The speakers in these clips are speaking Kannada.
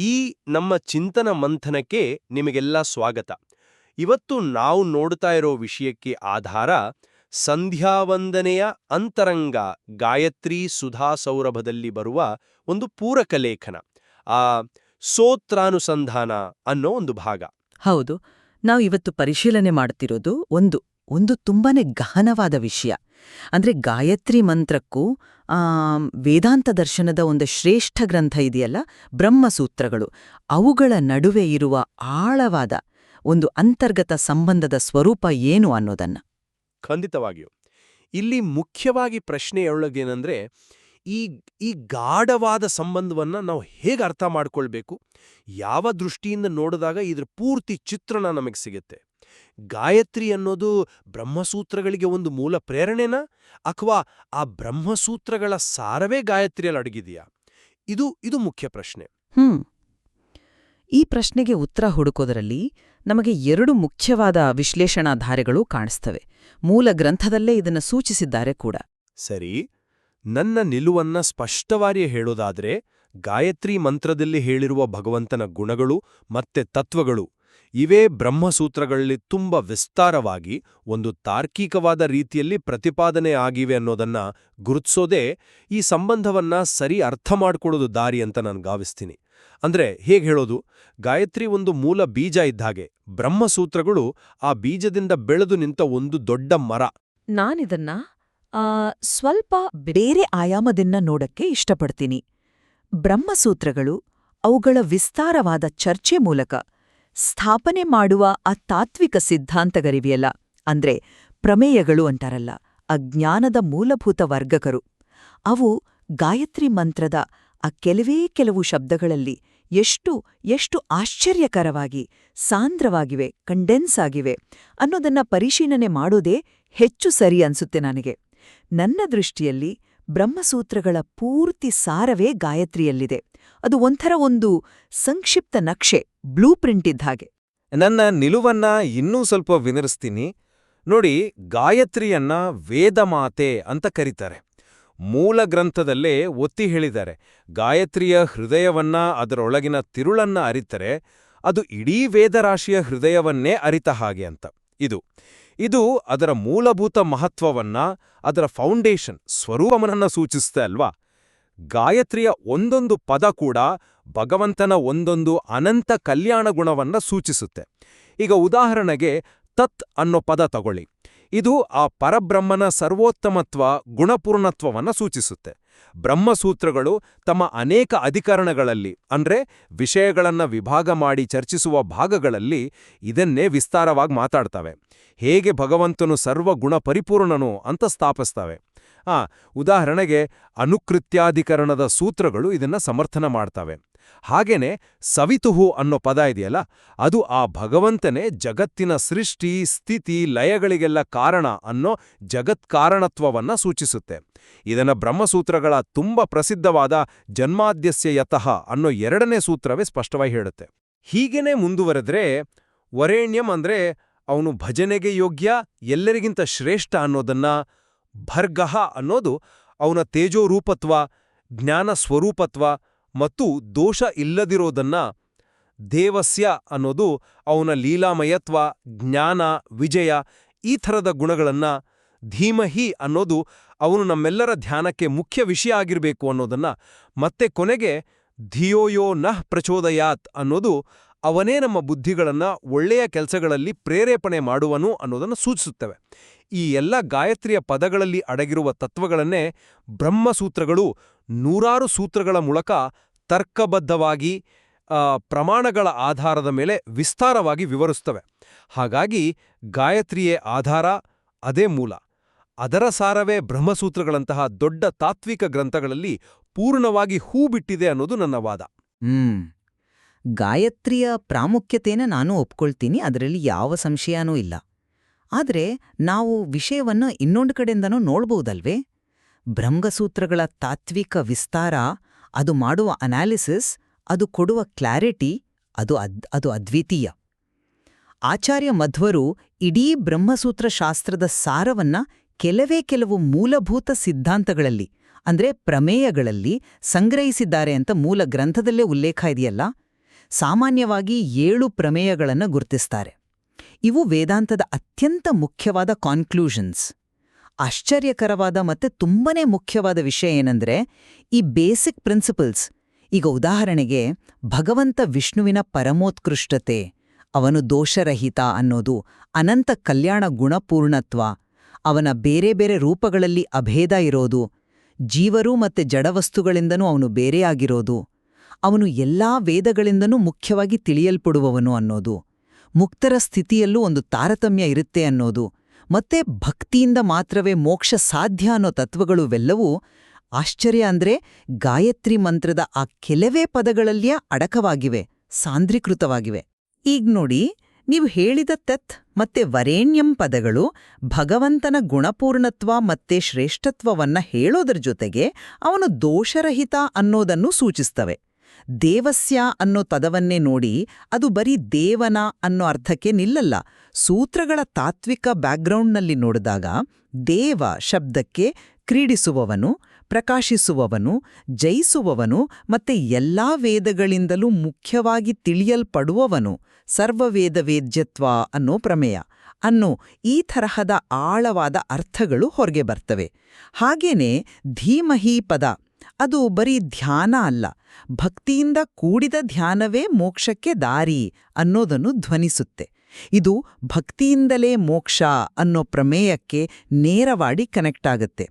ಈ ನಮ್ಮ ಚಿಂತನ ಮಂಥನಕ್ಕೆ ನಿಮಗೆಲ್ಲ ಸ್ವಾಗತ. ಇವತ್ತು ನಾವು ನೋಡ್ತಾ ಇರೋ ವಿಷಯಕ್ಕೆ ಆಧಾರ ಸಂಧ್ಯಾವಂದನೆಯ ಅಂತರಂಗ ಗಾಯತ್ರಿ ಸುಧಾ ಸೌರಭದಲ್ಲಿ ಬರುವ ಒಂದು ಪೂರಕ ಲೇಖನ, ಆ ಸೋತ್ರಾನುಸಂಧಾನ ಅನ್ನೋ ಒಂದು ಭಾಗ. ಹೌದು, ನಾವು ಇವತ್ತು ಪರಿಶೀಲನೆ ಮಾಡ್ತಿರೋದು ಒಂದು. ಒಂದು ತುಂಬಾನೇ ಗಹನವಾದ ವಿಷಯ. ಅಂದ್ರೆ ಗಾಯತ್ರಿ ಮಂತ್ರಕ್ಕೂ, ಆ, ವೇದಾಂತ ದರ್ಶನದ ಒಂದು ಶ್ರೇಷ್ಠ ಗ್ರಂಥ ಇದೆಯಲ್ಲ, ಬ್ರಹ್ಮಸೂತ್ರಗಳು. ಅವುಗಳ ನಡುವೆ ಇರುವ ಆಳವಾದ ಒಂದು ಅಂತರ್ಗತ ಸಂಬಂಧದ ಸ್ವರೂಪ ಏನು ಅನ್ನೋದನ್ನ? ಖಂಡಿತವಾಗಿಯೂ. ಇಲ್ಲಿ ಮುಖ್ಯವಾಗಿ ಪ್ರಶ್ನೆಯೊಳಗೇನಂದ್ರೆ ಈ ಈ ಗಾಢವಾದ ಸಂಬಂಧವನ್ನ ನಾವು ಹೇಗೆ ಅರ್ಥ ಮಾಡಿಕೊಳ್ಬೇಕು? ಯಾವ ದೃಷ್ಟಿಯಿಂದ ನೋಡಿದಾಗ ಇದ್ರ ಪೂರ್ತಿ ಚಿತ್ರಣ ನಮಗೆ ಸಿಗುತ್ತೆ? ಗಾಯತ್ರಿ ಅನ್ನೋದು ಬ್ರಹ್ಮಸೂತ್ರಗಳಿಗೆ ಒಂದು ಮೂಲ ಪ್ರೇರಣೆನಾ? ಅಥವಾ ಆ ಬ್ರಹ್ಮಸೂತ್ರಗಳ ಸಾರವೇ ಗಾಯತ್ರಿಯಲ್ಲಿ ಅಡಗಿದೆಯಾ? ಇದು ಇದು ಮುಖ್ಯ ಪ್ರಶ್ನೆ. ಹ್ಮ್. ಈ ಪ್ರಶ್ನೆಗೆ ಉತ್ತರ ಹುಡುಕೋದರಲ್ಲಿ ನಮಗೆ ಎರಡು ಮುಖ್ಯವಾದ ವಿಶ್ಲೇಷಣಾಧಾರೆಗಳು ಕಾಣಿಸ್ತವೆ. ಮೂಲ ಗ್ರಂಥದಲ್ಲೇ ಇದನ್ನು ಸೂಚಿಸಿದ್ದಾರೆ ಕೂಡ. ಸರಿ. ನನ್ನ ನಿಲುವನ್ನ ಸ್ಪಷ್ಟವಾಗಿ ಹೇಳೋದಾದ್ರೆ ಗಾಯತ್ರಿ ಮಂತ್ರದಲ್ಲಿ ಹೇಳಿರುವ ಭಗವಂತನ ಗುಣಗಳು ಮತ್ತೆ ತತ್ವಗಳು ಇವೇ ಬ್ರಹ್ಮಸೂತ್ರಗಳಲ್ಲಿ ತುಂಬ ವಿಸ್ತಾರವಾಗಿ ಒಂದು ತಾರ್ಕಿಕವಾದ ರೀತಿಯಲ್ಲಿ ಪ್ರತಿಪಾದನೆ ಆಗಿವೆ ಅನ್ನೋದನ್ನ ಗುರುತಿಸೋದೇ ಈ ಸಂಬಂಧವನ್ನ ಸರಿ ಅರ್ಥ ಮಾಡ್ಕೊಳ್ಳೋದು ದಾರಿ ಅಂತ ನಾನು ಗಾವಿಸ್ತೀನಿ. ಅಂದ್ರೆ ಹೇಗೆ ಹೇಳೋದು? ಗಾಯತ್ರಿ ಒಂದು ಮೂಲ ಬೀಜ ಇದ್ದಾಗೆ, ಬ್ರಹ್ಮಸೂತ್ರಗಳು ಆ ಬೀಜದಿಂದ ಬೆಳೆದು ನಿಂತ ಒಂದು ದೊಡ್ಡ ಮರ. ನಾನಿದನ್ನ ಸ್ವಲ್ಪ ಬೇರೆ ಆಯಾಮದಿಂದ ನೋಡಕ್ಕೆ ಇಷ್ಟಪಡ್ತೀನಿ. ಬ್ರಹ್ಮಸೂತ್ರಗಳು ಅವುಗಳ ವಿಸ್ತಾರವಾದ ಚರ್ಚೆ ಮೂಲಕ ಸ್ಥಾಪನೆ ಮಾಡುವ ಆ ತಾತ್ವಿಕ ಸಿದ್ಧಾಂತಗರಿವೆಯಲ್ಲ, ಅಂದ್ರೆ ಪ್ರಮೇಯಗಳು ಅಂತಾರಲ್ಲ, ಅಜ್ಞಾನದ ಮೂಲಭೂತ ವರ್ಗಕರು. ಅವು ಗಾಯತ್ರಿ ಮಂತ್ರದ ಆ ಕೆಲವೇ ಕೆಲವು ಶಬ್ದಗಳಲ್ಲಿ ಎಷ್ಟು ಎಷ್ಟು ಆಶ್ಚರ್ಯಕರವಾಗಿ, ಸಾಂದ್ರವಾಗಿವೆ, ಕಂಡೆನ್ಸ್ ಆಗಿವೆ ಅನ್ನೋದನ್ನ ಪರಿಶೀಲನೆ ಮಾಡೋದೇ ಹೆಚ್ಚು ಸರಿ ಅನ್ಸುತ್ತೆ ನನಗೆ. ನನ್ನ ದೃಷ್ಟಿಯಲ್ಲಿ ಬ್ರಹ್ಮಸೂತ್ರಗಳ ಪೂರ್ತಿ ಸಾರವೇ ಗಾಯತ್ರಿಯಲ್ಲಿದೆ. ಅದು ಒಂಥರ ಒಂದು ಸಂಕ್ಷಿಪ್ತ ನಕ್ಷೆ, ಬ್ಲೂ ಪ್ರಿಂಟ್ ಇದ್ದ ಹಾಗೆ. ನನ್ನ ನಿಲುವನ್ನ ಇನ್ನೂ ಸ್ವಲ್ಪ ವಿನರಿಸ್ತೀನಿ ನೋಡಿ, ಗಾಯತ್ರಿಯನ್ನ ವೇದಮಾತೆ ಅಂತ ಕರೀತಾರೆ. ಮೂಲ ಗ್ರಂಥದಲ್ಲೇ ಒತ್ತಿ ಹೇಳಿದ್ದಾರೆ. ಗಾಯತ್ರಿಯ ಹೃದಯವನ್ನ ಅದರೊಳಗಿನ ತಿರುಳನ್ನ ಅರಿತರೆ, ಅದು ಇಡೀ ವೇದರಾಶಿಯ ಹೃದಯವನ್ನೇ ಅರಿತ ಹಾಗೆ ಅಂತ. ಇದು ಇದು ಅದರ ಮೂಲಭೂತ ಮಹತ್ವವನ್ನ, ಅದರ ಫೌಂಡೇಶನ್ ಸ್ವರೂಪಮನನ್ನ ಸೂಚಿಸುತ್ತೆ ಅಲ್ವಾ? ಗಾಯತ್ರಿಯ ಒಂದೊಂದು ಪದ ಕೂಡ ಭಗವಂತನ ಒಂದೊಂದು ಅನಂತ ಕಲ್ಯಾಣ ಗುಣವನ್ನ ಸೂಚಿಸುತ್ತೆ. ಈಗ ಉದಾಹರಣೆಗೆ ತತ್ ಅನ್ನೋ ಪದ ತಗೊಳ್ಳಿ. ಇದು ಆ ಪರಬ್ರಹ್ಮನ ಸರ್ವೋತ್ತಮತ್ವ, ಗುಣಪೂರ್ಣತ್ವವನ್ನ ಸೂಚಿಸುತ್ತೆ. ಬ್ರಹ್ಮಸೂತ್ರಗಳು ತಮ್ಮ ಅನೇಕ ಅಧಿಕರಣಗಳಲ್ಲಿ, ಅಂದ್ರೆ ವಿಷಯಗಳನ್ನು ವಿಭಾಗ ಮಾಡಿ ಚರ್ಚಿಸುವ ಭಾಗಗಳಲ್ಲಿ ಇದನ್ನೇ ವಿಸ್ತಾರವಾಗಿ ಮಾತಾಡ್ತವೆ. ಹೇಗೆ ಭಗವಂತನು ಸರ್ವ ಗುಣ ಪರಿಪೂರ್ಣನು ಅಂತ ಸ್ಥಾಪಿಸ್ತವೆ. ಆ, ಉದಾಹರಣೆಗೆ ಅನುಕೃತ್ಯಾಧಿಕರಣದ ಸೂತ್ರಗಳು ಇದನ್ನ ಸಮರ್ಥನ ಮಾಡ್ತವೆ. ಹಾಗೇನೆ ಸವಿತುಹು ಅನ್ನೋ ಪದ ಇದೆಯಲ್ಲ, ಅದು ಆ ಭಗವಂತನೇ ಜಗತ್ತಿನ ಸೃಷ್ಟಿ, ಸ್ಥಿತಿ, ಲಯಗಳಿಗೆಲ್ಲ ಕಾರಣ ಅನ್ನೋ ಜಗತ್ಕಾರಣತ್ವವನ್ನ ಸೂಚಿಸುತ್ತೆ. ಇದನ್ನ ಬ್ರಹ್ಮಸೂತ್ರಗಳ ತುಂಬ ಪ್ರಸಿದ್ಧವಾದ ಜನ್ಮಾದ್ಯಸ್ಯ ಯತಃ ಅನ್ನೋ ಎರಡನೇ ಸೂತ್ರವೇ ಸ್ಪಷ್ಟವಾಗಿ ಹೇಳುತ್ತೆ. ಹೀಗೇನೆ ಮುಂದುವರೆದ್ರೆ ವರೇಣ್ಯಂ ಅಂದ್ರೆ ಅವನು ಭಜನೆಗೆ ಯೋಗ್ಯ, ಎಲ್ಲರಿಗಿಂತ ಶ್ರೇಷ್ಠ ಅನ್ನೋದನ್ನ ಭರ್ಗಹ ಅನ್ನೋದು ಅವನ ತೇಜೋರೂಪತ್ವ, ಜ್ಞಾನ ಸ್ವರೂಪತ್ವ ಮತ್ತು ದೋಷ ಇಲ್ಲದಿರೋದನ್ನ ದೇವಸ್ಯ ಅನ್ನೋದು ಅವನ ಲೀಲಾಮಯತ್ವ, ಜ್ಞಾನ, ವಿಜಯ ಈ ಥರದ ಗುಣಗಳನ್ನ ಧೀಮಹಿ ಅನ್ನೋದು ಅವನು ನಮ್ಮೆಲ್ಲರ ಧ್ಯಾನಕ್ಕೆ ಮುಖ್ಯ ವಿಷಯ ಆಗಿರಬೇಕು ಅನ್ನೋದನ್ನ ಮತ್ತೆ ಕೊನೆಗೆ ಧಿಯೋಯೋ ನಃ ಪ್ರಚೋದಯಾತ್ ಅನ್ನೋದು ಅವನೇ ನಮ್ಮ ಬುದ್ಧಿಗಳನ್ನು ಒಳ್ಳೆಯ ಕೆಲಸಗಳಲ್ಲಿ ಪ್ರೇರೇಪಣೆ ಮಾಡುವನು ಅನ್ನೋದನ್ನು ಸೂಚಿಸುತ್ತವೆ. ಈ ಎಲ್ಲ ಗಾಯತ್ರಿಯ ಪದಗಳಲ್ಲಿ ಅಡಗಿರುವ ತತ್ವಗಳನ್ನೇ ಬ್ರಹ್ಮಸೂತ್ರಗಳು ನೂರಾರು ಸೂತ್ರಗಳ ಮೂಲಕ ತರ್ಕಬದ್ಧವಾಗಿ ಪ್ರಮಾಣಗಳ ಆಧಾರದ ಮೇಲೆ ವಿಸ್ತಾರವಾಗಿ ವಿವರಿಸ್ತವೆ ಹಾಗಾಗಿ ಗಾಯತ್ರಿಯೇ ಆಧಾರ, ಅದೇ ಮೂಲ. ಅದರ ಸಾರವೇ ಬ್ರಹ್ಮಸೂತ್ರಗಳಂತಹ ದೊಡ್ಡ ತಾತ್ವಿಕ ಗ್ರಂಥಗಳಲ್ಲಿ ಪೂರ್ಣವಾಗಿ ಹೂ ಬಿಟ್ಟಿದೆ ಅನ್ನೋದು ನನ್ನ ವಾದ. ಹ್ಮ್. ಗಾಯತ್ರಿಯ ಪ್ರಾಮುಖ್ಯತೆನ ನಾನು ಒಪ್ಕೊಳ್ತೀನಿ, ಅದರಲ್ಲಿ ಯಾವ ಸಂಶಯನೂ ಇಲ್ಲ. ಆದ್ರೆ ನಾವು ವಿಷಯವನ್ನ ಇನ್ನೊಂದು ಕಡೆಯಿಂದನೂ ನೋಡ್ಬೋದಲ್ವೇ? ಬ್ರಹ್ಮಸೂತ್ರಗಳ ತಾತ್ವಿಕ ವಿಸ್ತಾರ, ಅದು ಮಾಡುವ ಅನಾಲಿಸಿಸ್, ಅದು ಕೊಡುವ ಕ್ಲಾರಿಟಿ, ಅದು ಅದ್, ಅದು ಅದ್ವಿತೀಯ. ಆಚಾರ್ಯ ಮಧ್ವರು ಇಡೀ ಬ್ರಹ್ಮಸೂತ್ರ ಶಾಸ್ತ್ರದ ಸಾರವನ್ನ ಕೆಲವೇ ಕೆಲವು ಮೂಲಭೂತ ಸಿದ್ಧಾಂತಗಳಲ್ಲಿ, ಅಂದ್ರೆ ಪ್ರಮೇಯಗಳಲ್ಲಿ ಸಂಗ್ರಹಿಸಿದ್ದಾರೆ ಅಂತ ಮೂಲ ಗ್ರಂಥದಲ್ಲೇ ಉಲ್ಲೇಖ ಇದೆಯಲ್ಲ? ಸಾಮಾನ್ಯವಾಗಿ ಏಳು ಪ್ರಮೇಯಗಳನ್ನು ಗುರುತಿಸ್ತಾರೆ. ಇವು ವೇದಾಂತದ ಅತ್ಯಂತ ಮುಖ್ಯವಾದ ಕಾನ್ಕ್ಲೂಷನ್ಸ್ ಆಶ್ಚರ್ಯಕರವಾದ ಮತ್ತೆ ತುಂಬನೇ ಮುಖ್ಯವಾದ ವಿಷಯ ಏನಂದ್ರೆ, ಈ ಬೇಸಿಕ್ ಪ್ರಿನ್ಸಿಪಲ್ಸ್ ಈಗ ಉದಾಹರಣೆಗೆ ಭಗವಂತ ವಿಷ್ಣುವಿನ ಪರಮೋತ್ಕೃಷ್ಟತೆ, ಅವನು ದೋಷರಹಿತ ಅನ್ನೋದು ಅನಂತ ಕಲ್ಯಾಣ ಗುಣಪೂರ್ಣತ್ವ ಅವನ ಬೇರೆ ಬೇರೆ ರೂಪಗಳಲ್ಲಿ ಅಭೇದ ಇರೋದು, ಜೀವರು ಮತ್ತೆ ಜಡವಸ್ತುಗಳಿಂದನೂ ಅವನು ಬೇರೆಯಾಗಿರೋದು, ಅವನು ಎಲ್ಲಾ ವೇದಗಳಿಂದನೂ ಮುಖ್ಯವಾಗಿ ತಿಳಿಯಲ್ಪಡುವವನು ಅನ್ನೋದು, ಮುಕ್ತರ ಸ್ಥಿತಿಯಲ್ಲೂ ಒಂದು ತಾರತಮ್ಯ ಇರುತ್ತೆ ಅನ್ನೋದು, ಮತ್ತೆ ಭಕ್ತಿಯಿಂದ ಮಾತ್ರವೇ ಮೋಕ್ಷ ಸಾಧ್ಯ ಅನ್ನೋ ತತ್ವಗಳುವೆಲ್ಲವೂ ಆಶ್ಚರ್ಯ ಅಂದ್ರೆ ಗಾಯತ್ರಿ ಮಂತ್ರದ ಆ ಕೆಲವೇ ಪದಗಳಲ್ಲಿಯೇ ಅಡಕವಾಗಿವೆ, ಸಾಂದ್ರೀಕೃತವಾಗಿವೆ. ಈಗ ನೋಡಿ ನೀವು ಹೇಳಿದ ತತ್ ಮತ್ತೆ ವರೇಣ್ಯಂ ಪದಗಳು ಭಗವಂತನ ಗುಣಪೂರ್ಣತ್ವ ಮತ್ತೆ ಶ್ರೇಷ್ಠತ್ವವನ್ನ ಹೇಳೋದರ ಜೊತೆಗೆ ಅವನು ದೋಷರಹಿತ ಅನ್ನೋದನ್ನು ಸೂಚಿಸ್ತವೆ. ದೇವಸ್ಯ ಅನ್ನೋ ಪದವನ್ನೇ ನೋಡಿ ಅದು ಬರೀ ದೇವನ ಅನ್ನೋ ಅರ್ಥಕ್ಕೆ ನಿಲ್ಲಲ್ಲ. ಸೂತ್ರಗಳ ತಾತ್ವಿಕ ಬ್ಯಾಕ್ಗ್ರೌಂಡ್ನಲ್ಲಿ ನೋಡಿದಾಗ ದೇವ ಶಬ್ದಕ್ಕೆ ಕ್ರೀಡಿಸುವವನು ಪ್ರಕಾಶಿಸುವವನು, ಜಯಿಸುವವನು ಮತ್ತೆ ಎಲ್ಲಾ ವೇದಗಳಿಂದಲೂ ಮುಖ್ಯವಾಗಿ ತಿಳಿಯಲ್ಪಡುವವನು. ಸರ್ವವೇದವೇದ್ಯತ್ವ ಅನ್ನೋ ಪ್ರಮೇಯ. ಅನ್ನೋ ಈ ತರಹದ ಆಳವಾದ ಅರ್ಥಗಳು ಹೊರಗೆ ಬರ್ತವೆ. ಹಾಗೇನೇ ಧೀಮಹಿ ಪದ, ಅದು ಬರೀ ಧ್ಯಾನ ಅಲ್ಲ, ಭಕ್ತಿಯಿಂದ ಕೂಡಿದ ಧ್ಯಾನವೇ ಮೋಕ್ಷಕ್ಕೆ ದಾರಿ ಅನ್ನೋದನ್ನು ಧ್ವನಿಸುತ್ತೆ. ಇದು ಭಕ್ತಿಯಿಂದಲೇ ಮೋಕ್ಷ ಅನ್ನೋ ಪ್ರಮೇಯಕ್ಕೆ ನೇರವಾಗಿ ಕನೆಕ್ಟ್ ಆಗುತ್ತೆ.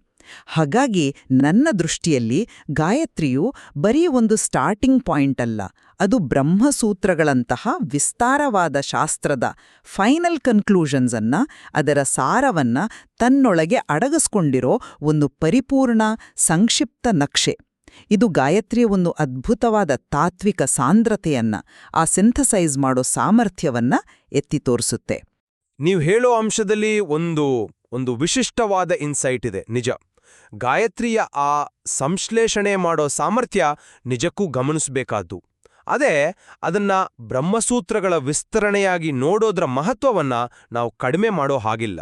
ಹಾಗಾಗಿ ನನ್ನ ದೃಷ್ಟಿಯಲ್ಲಿ ಗಾಯತ್ರಿಯು ಬರೀ ಒಂದು ಸ್ಟಾರ್ಟಿಂಗ್ ಪಾಯಿಂಟ್ ಅಲ್ಲ, ಅದು ಬ್ರಹ್ಮಸೂತ್ರಗಳಂತಹ ವಿಸ್ತಾರವಾದ ಶಾಸ್ತ್ರದ ಫೈನಲ್ ಕನ್ಕ್ಲೂಷನ್ಸ್ ಅದರ ಸಾರವನ್ನ ತನ್ನೊಳಗೆ ಅಡಗಿಸ್ಕೊಂಡಿರೋ ಒಂದು ಪರಿಪೂರ್ಣ ಸಂಕ್ಷಿಪ್ತ ನಕ್ಷೆ. ಇದು ಗಾಯತ್ರಿಯ ಒಂದು ಅದ್ಭುತವಾದ ತಾತ್ವಿಕ ಸಾಂದ್ರತೆಯನ್ನ, ಆ ಸಿಂಥಸೈಸ್ ಮಾಡೋ ಸಾಮರ್ಥ್ಯವನ್ನ ಎತ್ತಿ ತೋರಿಸುತ್ತೆ. ನೀವು ಹೇಳೋ ಅಂಶದಲ್ಲಿ ಒಂದು ಒಂದು ವಿಶಿಷ್ಟವಾದ ಇನ್ಸೈಟ್ ಇದೆ, ನಿಜ. ಗಾಯತ್ರಿಯ ಆ ಸಂಶ್ಲೇಷಣೆ ಮಾಡೋ ಸಾಮರ್ಥ್ಯ ನಿಜಕ್ಕೂ ಗಮನಿಸಬೇಕಾದ್ದು. ಅದೇ ಅದನ್ನ ಬ್ರಹ್ಮಸೂತ್ರಗಳ ವಿಸ್ತರಣೆಯಾಗಿ ನೋಡೋದ್ರ ಮಹತ್ವವನ್ನ ನಾವು ಕಡಿಮೆ ಮಾಡೋ ಹಾಗಿಲ್ಲ.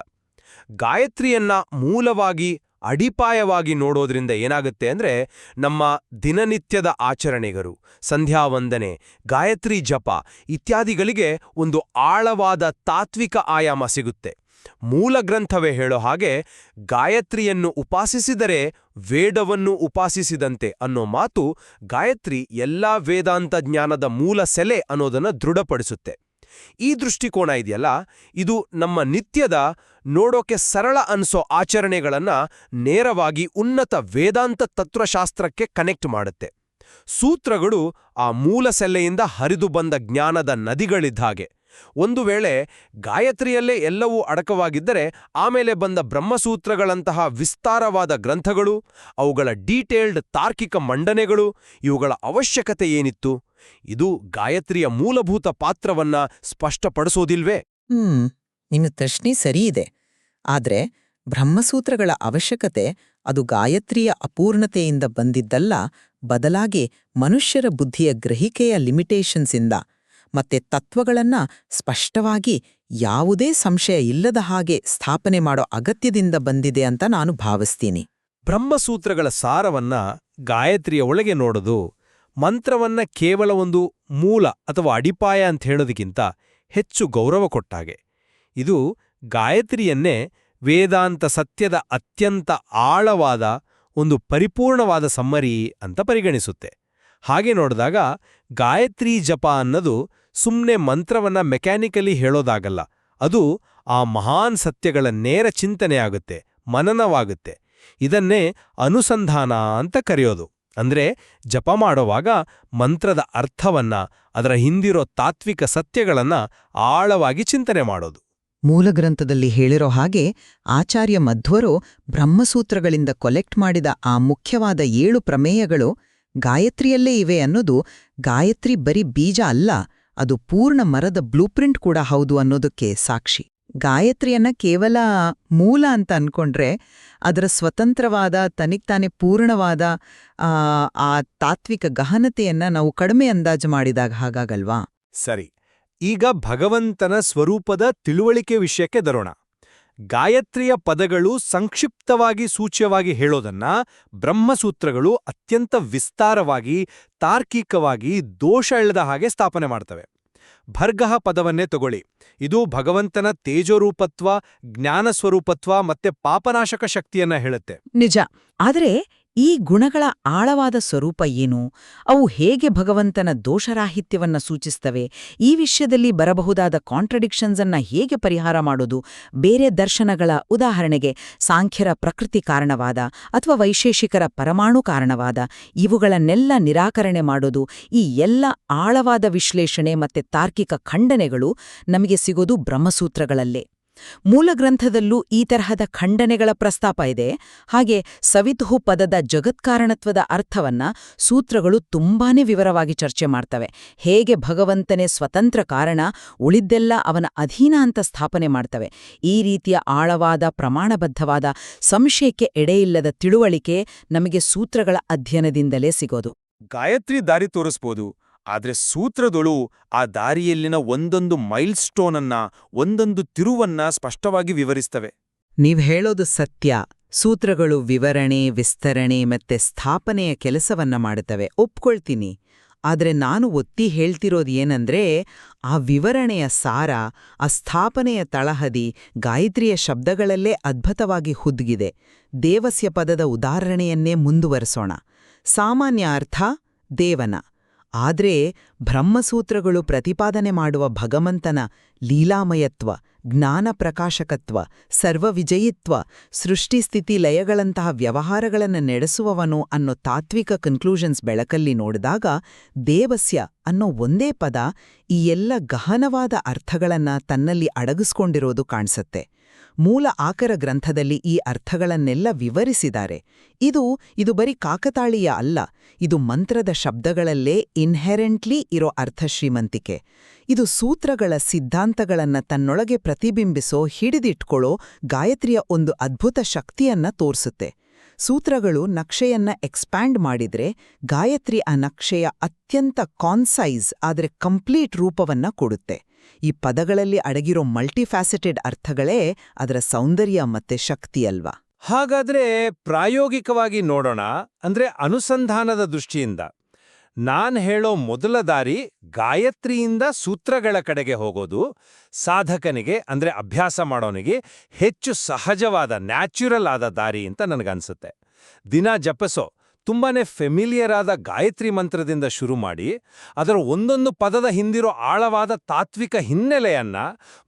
ಗಾಯತ್ರಿಯನ್ನ ಮೂಲವಾಗಿ ಅಡಿಪಾಯವಾಗಿ ನೋಡೋದ್ರಿಂದ ಏನಾಗುತ್ತೆ ಅಂದ್ರೆ ನಮ್ಮ ದಿನನಿತ್ಯದ ಆಚರಣೆಗರು, ಸಂಧ್ಯಾವಂದನೆ, ಗಾಯತ್ರಿ ಜಪ ಇತ್ಯಾದಿಗಳಿಗೆ ಒಂದು ಆಳವಾದ ತಾತ್ವಿಕ ಆಯಾಮ ಸಿಗುತ್ತೆ. ಮೂಲ ಗ್ರಂಥವೇ ಹೇಳೋ ಹಾಗೆ ಗಾಯತ್ರಿಯನ್ನು ಉಪಾಸಿಸಿದರೆ ವೇದವನ್ನು ಉಪಾಸಿಸಿದಂತೆ ಅನ್ನೋ ಮಾತು ಗಾಯತ್ರಿ ಎಲ್ಲಾ ವೇದಾಂತ ಜ್ಞಾನದ ಮೂಲ ಸೆಲೆ ಅನ್ನೋದನ್ನ ದೃಢಪಡಿಸುತ್ತೆ. ಈ ದೃಷ್ಟಿಕೋನ ಇದೆಯಲ್ಲ, ಇದು ನಮ್ಮ ನಿತ್ಯದ ನೋಡೋಕೆ ಸರಳ ಅನ್ಸೋ ಆಚರಣೆಗಳನ್ನ ನೇರವಾಗಿ ಉನ್ನತ ವೇದಾಂತ ತತ್ವಶಾಸ್ತ್ರಕ್ಕೆ ಕನೆಕ್ಟ್ ಮಾಡುತ್ತೆ. ಸೂತ್ರಗಳು ಆ ಮೂಲ ಸೆಲ್ಲೆಯಿಂದ ಹರಿದು ಬಂದ ಜ್ಞಾನದ ನದಿಗಳಿದ್ದ ಹಾಗೆ. ಒಂದು ವೇಳೆ ಗಾಯತ್ರಿಯಲ್ಲೇ ಎಲ್ಲವೂ ಅಡಕವಾಗಿದ್ದರೆ ಆಮೇಲೆ ಬಂದ ಬ್ರಹ್ಮಸೂತ್ರಗಳಂತಹ ವಿಸ್ತಾರವಾದ ಗ್ರಂಥಗಳು, ಅವುಗಳ ಡೀಟೇಲ್ಡ್ ತಾರ್ಕಿಕ ಮಂಡನೆಗಳು, ಇವುಗಳ ಅವಶ್ಯಕತೆ ಏನಿತ್ತು? ಇದು ಗಾಯತ್ರಿಯ ಮೂಲಭೂತ ಪಾತ್ರವನ್ನ ಸ್ಪಷ್ಟಪಡಿಸೋದಿಲ್ವೇ? ಹ್ಮ್ ನಿನ್ನ ಪ್ರಶ್ನೆ ಸರಿ ಇದೆ ಆದ್ರೆ ಬ್ರಹ್ಮಸೂತ್ರಗಳ ಅವಶ್ಯಕತೆ ಅದು ಗಾಯತ್ರಿಯ ಅಪೂರ್ಣತೆಯಿಂದ ಬಂದಿದ್ದಲ್ಲ, ಬದಲಾಗಿ ಮನುಷ್ಯರ ಬುದ್ಧಿಯ ಗ್ರಹಿಕೆಯ ಲಿಮಿಟೇಷನ್ಸಿಂದ. ಮತ್ತೆ ತತ್ವಗಳನ್ನ ಸ್ಪಷ್ಟವಾಗಿ ಯಾವುದೇ ಸಂಶಯ ಇಲ್ಲದ ಹಾಗೆ ಸ್ಥಾಪನೆ ಮಾಡೋ ಅಗತ್ಯದಿಂದ ಬಂದಿದೆ ಅಂತ ನಾನು ಭಾವಿಸ್ತೀನಿ. ಬ್ರಹ್ಮಸೂತ್ರಗಳ ಸಾರವನ್ನ ಗಾಯತ್ರಿಯ ಒಳಗೆ ನೋಡೋದು ಮಂತ್ರವನ್ನ ಕೇವಲ ಒಂದು ಮೂಲ ಅಥವಾ ಅಡಿಪಾಯ ಅಂತ ಹೇಳೋದಕ್ಕಿಂತ ಹೆಚ್ಚು ಗೌರವ ಕೊಟ್ಟಾಗೆ. ಇದು ಗಾಯತ್ರಿಯನ್ನೇ ವೇದಾಂತ ಸತ್ಯದ ಅತ್ಯಂತ ಆಳವಾದ ಒಂದು ಪರಿಪೂರ್ಣವಾದ ಸಮ್ಮರಿ ಅಂತ ಪರಿಗಣಿಸುತ್ತೆ. ಹಾಗೆ ನೋಡಿದಾಗ ಗಾಯತ್ರಿ ಜಪ ಅನ್ನೋದು ಸುಮ್ಮನೆ ಮಂತ್ರವನ್ನ ಮೆಕ್ಯಾನಿಕಲಿ ಹೇಳೋದಾಗಲ್ಲ. ಅದು ಆ ಮಹಾನ್ ಸತ್ಯಗಳ ನೇರ ಚಿಂತನೆಯಾಗುತ್ತೆ, ಮನನವಾಗುತ್ತೆ. ಇದನ್ನೇ ಅನುಸಂಧಾನ ಅಂತ ಕರೆಯೋದು. ಅಂದ್ರೆ ಜಪ ಮಾಡೋವಾಗ ಮಂತ್ರದ ಅರ್ಥವನ್ನ, ಅದರ ಹಿಂದಿರೋ ತಾತ್ವಿಕ ಸತ್ಯಗಳನ್ನ ಆಳವಾಗಿ ಚಿಂತನೆ ಮಾಡೋದು. ಮೂಲಗ್ರಂಥದಲ್ಲಿ ಹೇಳಿರೋ ಹಾಗೆ ಆಚಾರ್ಯ ಮಧ್ವರು ಬ್ರಹ್ಮಸೂತ್ರಗಳಿಂದ ಕೊಲೆಕ್ಟ್ ಮಾಡಿದ ಆ ಮುಖ್ಯವಾದ ಏಳು ಪ್ರಮೇಯಗಳು ಗಾಯತ್ರಿಯಲ್ಲೇ ಇವೆ ಅನ್ನೋದು ಗಾಯತ್ರಿ ಬರೀ ಬೀಜ ಅಲ್ಲ, ಅದು ಪೂರ್ಣ ಮರದ ಬ್ಲೂಪ್ರಿಂಟ್ ಕೂಡ ಹೌದು ಅನ್ನೋದಕ್ಕೆ ಸಾಕ್ಷಿ. ಗಾಯತ್ರಿಯನ್ನ ಕೇವಲ ಮೂಲ ಅಂತ ಅನ್ಕೊಂಡ್ರೆ ಅದರ ಸ್ವತಂತ್ರವಾದ ತನಿಗ್ತಾನೆ ಪೂರ್ಣವಾದ, ಆ ತಾತ್ವಿಕ ಗಹನತೆಯನ್ನ ನಾವು ಕಡಿಮೆ ಅಂದಾಜು ಮಾಡಿದಾಗ ಹಾಗಾಗಲ್ವಾ? ಸರಿ, ಈಗ ಭಗವಂತನ ಸ್ವರೂಪದ ತಿಳುವಳಿಕೆ ವಿಷಯಕ್ಕೆ ದರೋಣ ಗಾಯತ್ರಿಯ ಪದಗಳು ಸಂಕ್ಷಿಪ್ತವಾಗಿ ಸೂಚ್ಯವಾಗಿ ಹೇಳೋದನ್ನ ಬ್ರಹ್ಮಸೂತ್ರಗಳು ಅತ್ಯಂತ ವಿಸ್ತಾರವಾಗಿ, ತಾರ್ಕಿಕವಾಗಿ ದೋಷ ಎಳೆದ ಹಾಗೆ ಸ್ಥಾಪನೆ ಮಾಡ್ತವೆ. ಭರ್ಗಃ ಪದವನ್ನೇ ತಗೊಳ್ಳಿ. ಇದು ಭಗವಂತನ ತೇಜೋರೂಪತ್ವ ಜ್ಞಾನ ಸ್ವರೂಪತ್ವ ಮತ್ತೆ ಪಾಪನಾಶಕ ಶಕ್ತಿಯನ್ನ ಹೇಳುತ್ತೆ. ನಿಜ. ಆದರೆ ಈ ಗುಣಗಳ ಆಳವಾದ ಸ್ವರೂಪ ಏನು? ಅವು ಹೇಗೆ ಭಗವಂತನ ದೋಷರಾಹಿತ್ಯವನ್ನ ಸೂಚಿಸ್ತವೆ? ಈ ವಿಷಯದಲ್ಲಿ ಬರಬಹುದಾದ ಕಾಂಟ್ರಡಿಕ್ಷನ್ಸ್ ಅನ್ನ ಹೇಗೆ ಪರಿಹಾರ ಮಾಡೋದು? ಬೇರೆ ದರ್ಶನಗಳ ಉದಾಹರಣೆಗೆ ಸಾಂಖ್ಯರ ಪ್ರಕೃತಿ ಕಾರಣವಾದ ಅಥವಾ ವೈಶೇಷಿಕರ ಪರಮಾಣು ಕಾರಣವಾದ ಇವುಗಳನ್ನೆಲ್ಲ ನಿರಾಕರಣೆ ಮಾಡೋದು, ಈ ಎಲ್ಲ ಆಳವಾದ ವಿಶ್ಲೇಷಣೆ ಮತ್ತೆ ತಾರ್ಕಿಕ ಖಂಡನೆಗಳು ನಮಗೆ ಸಿಗೋದು ಬ್ರಹ್ಮಸೂತ್ರಗಳಲ್ಲೇ. ಮೂಲ ಗ್ರಂಥದಲ್ಲೂ ಈ ತರಹದ ಖಂಡನೆಗಳ ಪ್ರಸ್ತಾಪ ಇದೆ. ಹಾಗೆ ಸವಿತುಹು ಪದದ ಜಗತ್ಕಾರಣತ್ವದ ಅರ್ಥವನ್ನ ಸೂತ್ರಗಳು ತುಂಬಾನೇ ವಿವರವಾಗಿ ಚರ್ಚೆ ಮಾಡ್ತವೆ. ಹೇಗೆ ಭಗವಂತನೇ ಸ್ವತಂತ್ರ ಕಾರಣ ಉಳಿದ್ದೆಲ್ಲ ಅವನ ಅಧೀನ ಅಂತ ಸ್ಥಾಪನೆ ಮಾಡ್ತವೆ. ಈ ರೀತಿಯ ಆಳವಾದ, ಪ್ರಮಾಣಬದ್ಧವಾದ, ಸಂಶಯಕ್ಕೆ ಎಡೆಯಿಲ್ಲದ ತಿಳುವಳಿಕೆ ನಮಗೆ ಸೂತ್ರಗಳ ಅಧ್ಯಯನದಿಂದಲೇ ಸಿಗೋದು. ಗಾಯತ್ರಿ ದಾರಿ ತೋರಿಸ್ಬೋದು. ಆದ್ರೆ ಸೂತ್ರದೊಳು ಆ ದಾರಿಯಲ್ಲಿನ ಒಂದೊಂದು ಮೈಲ್ ಸ್ಟೋನನ್ನ ಒಂದೊಂದು ತಿರುವನ್ನ ಸ್ಪಷ್ಟವಾಗಿ ವಿವರಿಸ್ತವೆ. ನೀವು ಹೇಳೋದು ಸತ್ಯ. ಸೂತ್ರಗಳು ವಿವರಣೆ, ವಿಸ್ತರಣೆ ಮತ್ತೆ ಸ್ಥಾಪನೆಯ ಕೆಲಸವನ್ನ ಮಾಡುತ್ತವೆ. ಒಪ್ಕೊಳ್ತೀನಿ. ಆದರೆ ನಾನು ಒತ್ತಿ ಹೇಳ್ತಿರೋದು ಏನಂದ್ರೆ, ಆ ವಿವರಣೆಯ ಸಾರ, ಆ ಸ್ಥಾಪನೆಯ ತಳಹದಿ ಗಾಯತ್ರಿಯ ಶಬ್ದಗಳಲ್ಲೇ ಅದ್ಭುತವಾಗಿ ಹುದ್ಗಿದೆ. ದೇವಸ್ಯ ಪದದ ಉದಾಹರಣೆಯನ್ನೇ ಮುಂದುವರೆಸೋಣ. ಸಾಮಾನ್ಯ ಅರ್ಥ, ದೇವನ. ಆದ್ರೆ ಬ್ರಹ್ಮಸೂತ್ರಗಳು ಪ್ರತಿಪಾದನೆ ಮಾಡುವ ಭಗವಂತನ ಲೀಲಾಮಯತ್ವ, ಜ್ಞಾನ ಪ್ರಕಾಶಕತ್ವ, ಸರ್ವವಿಜಯಿತ್ವ ಸೃಷ್ಟಿಸ್ಥಿತಿ ಲಯಗಳಂತಹ ವ್ಯವಹಾರಗಳನ್ನು ನಡೆಸುವವನು ಅನ್ನೋ ತಾತ್ವಿಕ ಕನ್ಕ್ಲೂಷನ್ಸ್ ಬೆಳಕಲ್ಲಿ ನೋಡಿದಾಗ ದೇವಸ್ಯ ಅನ್ನೋ ಒಂದೇ ಪದ ಈ ಎಲ್ಲ ಗಹನವಾದ ಅರ್ಥಗಳನ್ನ ತನ್ನಲ್ಲಿ ಅಡಗಿಸ್ಕೊಂಡಿರೋದು ಕಾಣಿಸತ್ತೆ. ಮೂಲ ಆಕರ ಗ್ರಂಥದಲ್ಲಿ ಈ ಅರ್ಥಗಳನ್ನೆಲ್ಲ ವಿವರಿಸಿದ್ದಾರೆ. ಇದು ಇದು ಬರೀ ಕಾಕತಾಳೀಯ ಅಲ್ಲ, ಇದು ಮಂತ್ರದ ಶಬ್ದಗಳಲ್ಲೇ ಇನ್ಹೆರೆಂಟ್ಲಿ ಇರೋ ಅರ್ಥಶ್ರೀಮಂತಿಕೆ ಇದು ಸೂತ್ರಗಳ ಸಿದ್ಧಾಂತಗಳನ್ನ ತನ್ನೊಳಗೆ ಪ್ರತಿಬಿಂಬಿಸೋ, ಹಿಡಿದಿಟ್ಕೊಳ್ಳೋ ಗಾಯತ್ರಿಯ ಒಂದು ಅದ್ಭುತ ಶಕ್ತಿಯನ್ನ ತೋರಿಸುತ್ತೆ. ಸೂತ್ರಗಳು ನಕ್ಷೆಯನ್ನ ಎಕ್ಸ್ಪ್ಯಾಂಡ್ ಮಾಡಿದ್ರೆ ಗಾಯತ್ರಿ ಆ ನಕ್ಷೆಯ ಅತ್ಯಂತ ಕಾನ್ಸೈಸ್ ಆದರೆ ಕಂಪ್ಲೀಟ್ ರೂಪವನ್ನ ಕೊಡುತ್ತೆ. ಈ ಪದಗಳಲ್ಲಿ ಅಡಗಿರೋ ಮಲ್ಟಿಫ್ಯಾಸೆಟೆಡ್ ಅರ್ಥಗಳೇ ಅದರ ಸೌಂದರ್ಯ ಮತ್ತೆ ಶಕ್ತಿ ಅಲ್ವಾ? ಹಾಗಾದ್ರೆ ಪ್ರಾಯೋಗಿಕವಾಗಿ ನೋಡೋಣ ಅಂದ್ರೆ ಅನುಸಂಧಾನದ ದೃಷ್ಟಿಯಿಂದ. ನಾನ್ ಹೇಳೋ ಮೊದಲ ದಾರಿ ಗಾಯತ್ರಿಯಿಂದ ಸೂತ್ರಗಳ ಕಡೆಗೆ ಹೋಗೋದು, ಸಾಧಕನಿಗೆ ಅಂದ್ರೆ ಅಭ್ಯಾಸ ಮಾಡೋನಿಗೆ ಹೆಚ್ಚು ಸಹಜವಾದ, ನ್ಯಾಚುರಲ್ ಆದ ದಾರಿ ಅಂತ ನನಗನ್ಸುತ್ತೆ. ದಿನ ಜಪಿಸೋ ತುಂಬಾನೇ ಫೆಮಿಲಿಯರ್ ಆದ ಗಾಯತ್ರಿ ಮಂತ್ರದಿಂದ ಶುರು ಮಾಡಿ, ಅದರ ಒಂದೊಂದು ಪದದ ಹಿಂದಿರೋ ಆಳವಾದ ತಾತ್ವಿಕ ಹಿನ್ನೆಲೆಯನ್ನ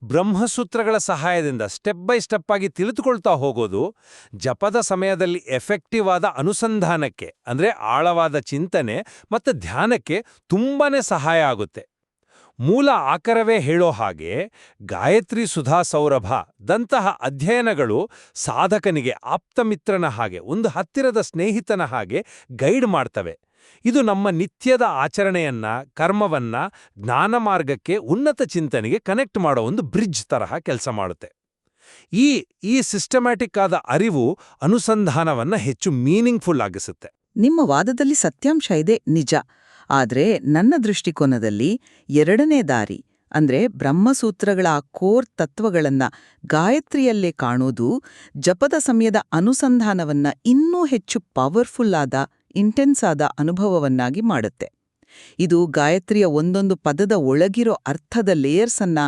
ಬ್ರಹ್ಮಸೂತ್ರಗಳ ಸಹಾಯದಿಂದ ಸ್ಟೆಪ್ ಬೈ ಸ್ಟೆಪ್ ಆಗಿ ತಿಳಿದುಕೊಳ್ತಾ ಹೋಗೋದು ಜಪದ ಸಮಯದಲ್ಲಿ ಎಫೆಕ್ಟಿವ್ ಆದ ಅನುಸಂಧಾನಕ್ಕೆ, ಅಂದ್ರೆ ಆಳವಾದ ಚಿಂತನೆ ಮತ್ತು ಧ್ಯಾನಕ್ಕೆ ತುಂಬಾನೇ ಸಹಾಯ ಆಗುತ್ತೆ. ಮೂಲ ಆಕರವೇ ಹೇಳೋ ಹಾಗೆ ಗಾಯತ್ರಿ ಸುಧಾ ಸೌರಭ ದಂತಹ ಅಧ್ಯಯನಗಳು ಸಾಧಕನಿಗೆ ಆಪ್ತಮಿತ್ರನ ಹಾಗೆ, ಒಂದು ಹತ್ತಿರದ ಸ್ನೇಹಿತನ ಹಾಗೆ ಗೈಡ್ ಮಾಡ್ತವೆ. ಇದು ನಮ್ಮ ನಿತ್ಯದ ಆಚರಣೆಯನ್ನ, ಕರ್ಮವನ್ನ, ಜ್ಞಾನ ಮಾರ್ಗಕ್ಕೆ, ಉನ್ನತ ಚಿಂತನೆಗೆ ಕನೆಕ್ಟ್ ಮಾಡೋ ಒಂದು ಬ್ರಿಡ್ಜ್ ತರಹ ಕೆಲಸ ಮಾಡುತ್ತೆ. ಈ ಈ ಸಿಸ್ಟಮ್ಯಾಟಿಕ್ ಆದ ಅರಿವು ಅನುಸಂಧಾನವನ್ನ ಹೆಚ್ಚು ಮೀನಿಂಗ್ಫುಲ್ ಆಗಿಸುತ್ತೆ. ನಿಮ್ಮ ವಾದದಲ್ಲಿ ಸತ್ಯಾಂಶ ಇದೆ, ನಿಜ. ಆದ್ರೆ ನನ್ನ ದೃಷ್ಟಿಕೋನದಲ್ಲಿ ಎರಡನೇ ದಾರಿ, ಅಂದ್ರೆ ಬ್ರಹ್ಮಸೂತ್ರಗಳ ಕೋರ್ ತತ್ವಗಳನ್ನ ಗಾಯತ್ರಿಯಲ್ಲೇ ಕಾಣೋದು ಜಪದ ಸಮಯದ ಅನುಸಂಧಾನವನ್ನ ಇನ್ನೂ ಹೆಚ್ಚು ಪವರ್ಫುಲ್ ಆದ, ಇಂಟೆನ್ಸ್ ಆದ ಅನುಭವವನ್ನಾಗಿ ಮಾಡುತ್ತೆ. ಇದು ಗಾಯತ್ರಿಯ ಒಂದೊಂದು ಪದದ ಒಳಗಿರೋ ಅರ್ಥದ ಲೇಯರ್ಸ್ ಅನ್ನ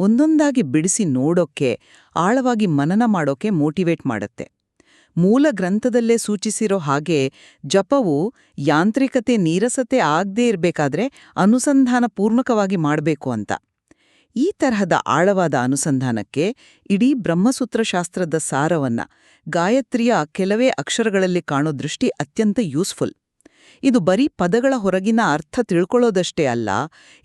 ಒಂದೊಂದಾಗಿ ಬಿಡಿಸಿ ನೋಡೋಕ್ಕೆ ಆಳವಾಗಿ ಮನನ ಮಾಡೋಕೆ ಮೋಟಿವೇಟ್ ಮಾಡುತ್ತೆ. ಮೂಲ ಗ್ರಂಥದಲ್ಲೇ ಸೂಚಿಸಿರೋ ಹಾಗೆ ಜಪವು ಯಾಂತ್ರಿಕತೆ, ನೀರಸತೆ ಆಗದೇ ಇರಬೇಕಾದ್ರೆ ಅನುಸಂಧಾನ ಪೂರ್ಣಕವಾಗಿ ಮಾಡಬೇಕು ಅಂತ. ಈ ತರಹದ ಆಳವಾದ ಅನುಸಂಧಾನಕ್ಕೆ ಇಡೀ ಬ್ರಹ್ಮಸೂತ್ರಶಾಸ್ತ್ರದ ಸಾರವನ್ನ ಗಾಯತ್ರಿಯ ಕೆಲವೇ ಅಕ್ಷರಗಳಲ್ಲಿ ಕಾಣೋ ದೃಷ್ಟಿ ಅತ್ಯಂತ ಯೂಸ್ಫುಲ್. ಇದು ಬರೀ ಪದಗಳ ಹೊರಗಿನ ಅರ್ಥ ತಿಳ್ಕೊಳ್ಳೋದಷ್ಟೇ ಅಲ್ಲ,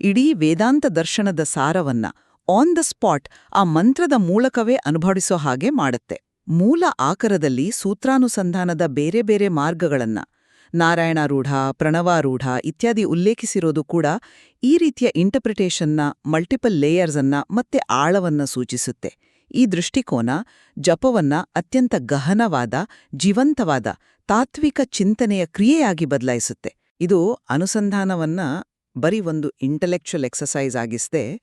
ಇಡೀ ವೇದಾಂತ ದರ್ಶನದ ಸಾರವನ್ನ ಆನ್ ದ ಸ್ಪಾಟ್ ಆ ಮಂತ್ರದ ಮೂಲಕವೇ ಅನುಭವಿಸೋ ಹಾಗೆ ಮಾಡುತ್ತೆ. ಮೂಲ ಆಕರದಲ್ಲಿ ಸೂತ್ರಾನುಸಂಧಾನದ ಬೇರೆ ಬೇರೆ ಮಾರ್ಗಗಳನ್ನ, ನಾರಾಯಣಾರೂಢ, ಪ್ರಣವಾರೂಢ ಇತ್ಯಾದಿ ಉಲ್ಲೇಖಿಸಿರೋದು ಕೂಡ ಈ ರೀತಿಯ ಇಂಟರ್ಪ್ರಿಟೇಷನ್ನ ಮಲ್ಟಿಪಲ್ ಲೇಯರ್ಸ್ ಅನ್ನ ಮತ್ತೆ ಆಳವನ್ನ ಸೂಚಿಸುತ್ತೆ. ಈ ದೃಷ್ಟಿಕೋನ ಜಪವನ್ನ ಅತ್ಯಂತ ಗಹನವಾದ, ಜೀವಂತವಾದ, ತಾತ್ವಿಕ ಚಿಂತನೆಯ ಕ್ರಿಯೆಯಾಗಿ ಬದಲಾಯಿಸುತ್ತೆ. ಇದು ಅನುಸಂಧಾನವನ್ನ ಬರೀ ಒಂದು ಇಂಟಲೆಕ್ಚುಯಲ್ ಎಕ್ಸಸೈಸ್ ಆಗಿಸದೆ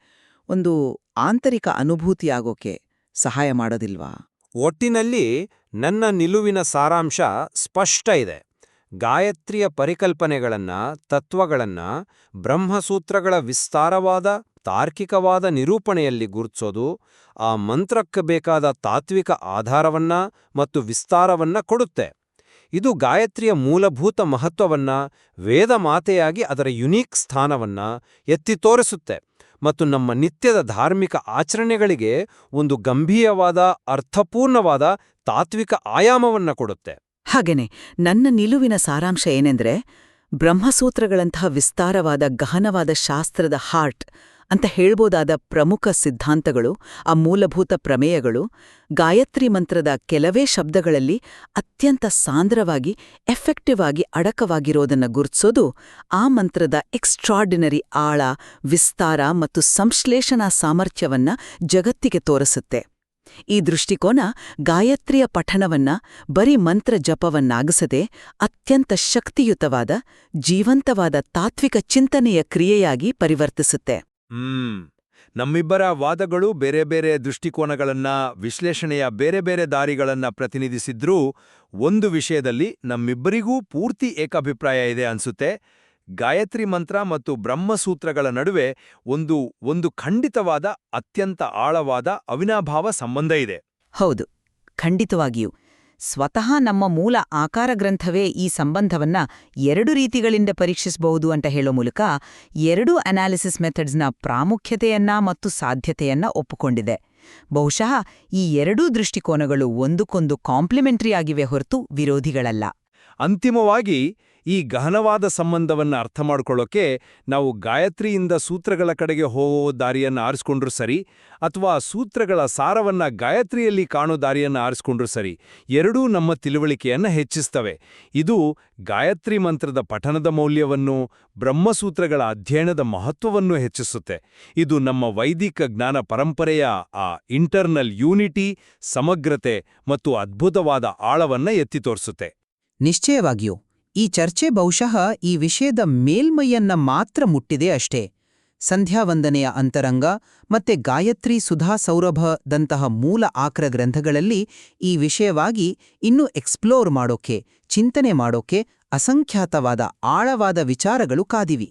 ಒಂದು ಆಂತರಿಕ ಅನುಭೂತಿಯಾಗೋಕೆ ಸಹಾಯ ಮಾಡೋದಿಲ್ವಾ? ಒಟ್ಟಿನಲ್ಲಿ ನನ್ನ ನಿಲುವಿನ ಸಾರಾಂಶ ಸ್ಪಷ್ಟ ಇದೆ. ಗಾಯತ್ರಿಯ ಪರಿಕಲ್ಪನೆಗಳನ್ನ, ತತ್ವಗಳನ್ನು, ಬ್ರಹ್ಮಸೂತ್ರಗಳ ವಿಸ್ತಾರವಾದ, ತಾರ್ಕಿಕವಾದ ನಿರೂಪಣೆಯಲ್ಲಿ ಗುರುತಿಸೋದು, ಆ ಮಂತ್ರಕ್ಕೆ ಬೇಕಾದ ತಾತ್ವಿಕ ಆಧಾರವನ್ನ ಮತ್ತು ವಿಸ್ತಾರವನ್ನ ಕೊಡುತ್ತೆ. ಇದು ಗಾಯತ್ರಿಯ ಮೂಲಭೂತ ಮಹತ್ವವನ್ನ ವೇದ ಮಾತೆಯಾಗಿ ಅದರ ಯುನೀಕ್ ಸ್ಥಾನವನ್ನ ಎತ್ತಿ ತೋರಿಸುತ್ತೆ. ಮತ್ತು ನಮ್ಮ ನಿತ್ಯದ ಧಾರ್ಮಿಕ ಆಚರಣೆಗಳಿಗೆ ಒಂದು ಗಂಭೀರವಾದ, ಅರ್ಥಪೂರ್ಣವಾದ ತಾತ್ವಿಕ ಆಯಾಮವನ್ನ ಕೊಡುತ್ತೆ. ಹಾಗೇನೆ, ನನ್ನ ನಿಲುವಿನ ಸಾರಾಂಶ ಏನೆಂದ್ರೆ, ಬ್ರಹ್ಮಸೂತ್ರಗಳಂತಹ ವಿಸ್ತಾರವಾದ, ಗಹನವಾದ ಶಾಸ್ತ್ರದ ಹಾರ್ಟ್ ಅಂತ ಹೇಳ್ಬೋದಾದ ಪ್ರಮುಖ ಸಿದ್ಧಾಂತಗಳು, ಆ ಮೂಲಭೂತ ಪ್ರಮೇಯಗಳು, ಗಾಯತ್ರಿ ಮಂತ್ರದ ಕೆಲವೇ ಶಬ್ದಗಳಲ್ಲಿ ಅತ್ಯಂತ ಸಾಂದ್ರವಾಗಿ ಎಫೆಕ್ಟಿವ್ ಆಗಿ ಅಡಕವಾಗಿರೋದನ್ನು ಗುರುತಿಸೋದು ಆ ಮಂತ್ರದ ಎಕ್ಸ್ಟ್ರಾರ್ಡಿನರಿ ಆಳ, ವಿಸ್ತಾರ ಮತ್ತು ಸಂಶ್ಲೇಷಣಾ ಸಾಮರ್ಥ್ಯವನ್ನ ಜಗತ್ತಿಗೆ ತೋರಿಸುತ್ತೆ. ಈ ದೃಷ್ಟಿಕೋನ ಗಾಯತ್ರಿಯ ಪಠಣವನ್ನ, ಬರೀ ಮಂತ್ರ ಜಪವನ್ನಾಗಿಸದೆ ಅತ್ಯಂತ ಶಕ್ತಿಯುತವಾದ, ಜೀವಂತವಾದ ತಾತ್ವಿಕ ಚಿಂತನೆಯ ಕ್ರಿಯೆಯಾಗಿ ಪರಿವರ್ತಿಸುತ್ತೆ. ಹ್ಮ್. ನಮ್ಮಿಬ್ಬರ ವಾದಗಳು ಬೇರೆ ಬೇರೆ ದೃಷ್ಟಿಕೋನಗಳನ್ನ, ವಿಶ್ಲೇಷಣೆಯ ಬೇರೆ ಬೇರೆ ದಾರಿಗಳನ್ನ ಪ್ರತಿನಿಧಿಸಿದ್ರೂ, ಒಂದು ವಿಷಯದಲ್ಲಿ ನಮ್ಮಿಬ್ಬರಿಗೂ ಪೂರ್ತಿ ಏಕಾಭಿಪ್ರಾಯ ಇದೆ ಅನ್ಸುತ್ತೆ. ಗಾಯತ್ರಿ ಮಂತ್ರ ಮತ್ತು ಬ್ರಹ್ಮಸೂತ್ರಗಳ ನಡುವೆ ಒಂದು ಒಂದು ಖಂಡಿತವಾದ ಅತ್ಯಂತ ಆಳವಾದ ಅವಿನಾಭಾವ ಸಂಬಂಧ ಇದೆ. ಹೌದು. ಖಂಡಿತವಾಗಿಯೂ. ಸ್ವತಃ ನಮ್ಮ ಮೂಲ ಆಕಾರ ಗ್ರಂಥವೇ ಈ ಸಂಬಂಧವನ್ನ ಎರಡು ರೀತಿಗಳಿಂದ ಪರೀಕ್ಷಿಸಬಹುದು ಅಂತ ಹೇಳೋ ಮೂಲಕ ಎರಡೂ ಅನಾಲಿಸಿಸ್ ಮೆಥಡ್ಸ್ನ ಪ್ರಾಮುಖ್ಯತೆಯನ್ನ ಮತ್ತು ಸಾಧ್ಯತೆಯನ್ನ ಒಪ್ಪಿಕೊಂಡಿದೆ. ಬಹುಶಃ ಈ ಎರಡೂ ದೃಷ್ಟಿಕೋನಗಳು ಒಂದಕ್ಕೊಂದು ಕಾಂಪ್ಲಿಮೆಂಟರಿ ಆಗಿವೆ ಹೊರತು ವಿರೋಧಿಗಳಲ್ಲ. ಅಂತಿಮವಾಗಿ ಈ ಗಹನವಾದ ಸಂಬಂಧವನ್ನು ಅರ್ಥ ಮಾಡಿಕೊಳ್ಳೋಕೆ ನಾವು ಗಾಯತ್ರಿಯಿಂದ ಸೂತ್ರಗಳ ಕಡೆಗೆ ಹೋಗೋ ದಾರಿಯನ್ನ ಆರಿಸ್ಕೊಂಡ್ರೂ ಸರಿ ಅಥವಾ ಸೂತ್ರಗಳ ಸಾರವನ್ನು ಗಾಯತ್ರಿಯಲ್ಲಿ ಕಾಣೋ ದಾರಿಯನ್ನ ಆರಿಸ್ಕೊಂಡ್ರೂ ಸರಿ, ಎರಡೂ ನಮ್ಮ ತಿಳುವಳಿಕೆಯನ್ನು ಹೆಚ್ಚಿಸ್ತವೆ. ಇದು ಗಾಯತ್ರಿ ಮಂತ್ರದ ಪಠನದ ಮೌಲ್ಯವನ್ನು, ಬ್ರಹ್ಮಸೂತ್ರಗಳ ಅಧ್ಯಯನದ ಮಹತ್ವವನ್ನು ಹೆಚ್ಚಿಸುತ್ತೆ. ಇದು ನಮ್ಮ ವೈದಿಕ ಜ್ಞಾನ ಪರಂಪರೆಯ ಆ ಇಂಟರ್ನಲ್ ಯೂನಿಟಿ, ಸಮಗ್ರತೆ ಮತ್ತು ಅದ್ಭುತವಾದ ಆಳವನ್ನ ಎತ್ತಿ ತೋರಿಸುತ್ತೆ. ನಿಶ್ಚಯವಾಗಿಯೂ ಈ ಚರ್ಚೆ ಬಹುಶಃ ಈ ವಿಷಯದ ಮೇಲ್ಮೈಯನ್ನ ಮಾತ್ರ ಮುಟ್ಟಿದೆ ಅಷ್ಟೇ. ಸಂಧ್ಯಾವಂದನೆಯ ಅಂತರಂಗ ಮತ್ತೆ ಗಾಯತ್ರಿ ಸುಧಾ ಸೌರಭದಂತಹ ಮೂಲ ಆಕ್ರ ಗ್ರಂಥಗಳಲ್ಲಿ ಈ ವಿಷಯವಾಗಿ ಇನ್ನೂ ಎಕ್ಸ್ಪ್ಲೋರ್ ಮಾಡೋಕೆ, ಚಿಂತನೆ ಮಾಡೋಕೆ ಅಸಂಖ್ಯಾತವಾದ ಆಳವಾದ ವಿಚಾರಗಳು ಕಾದಿವಿ.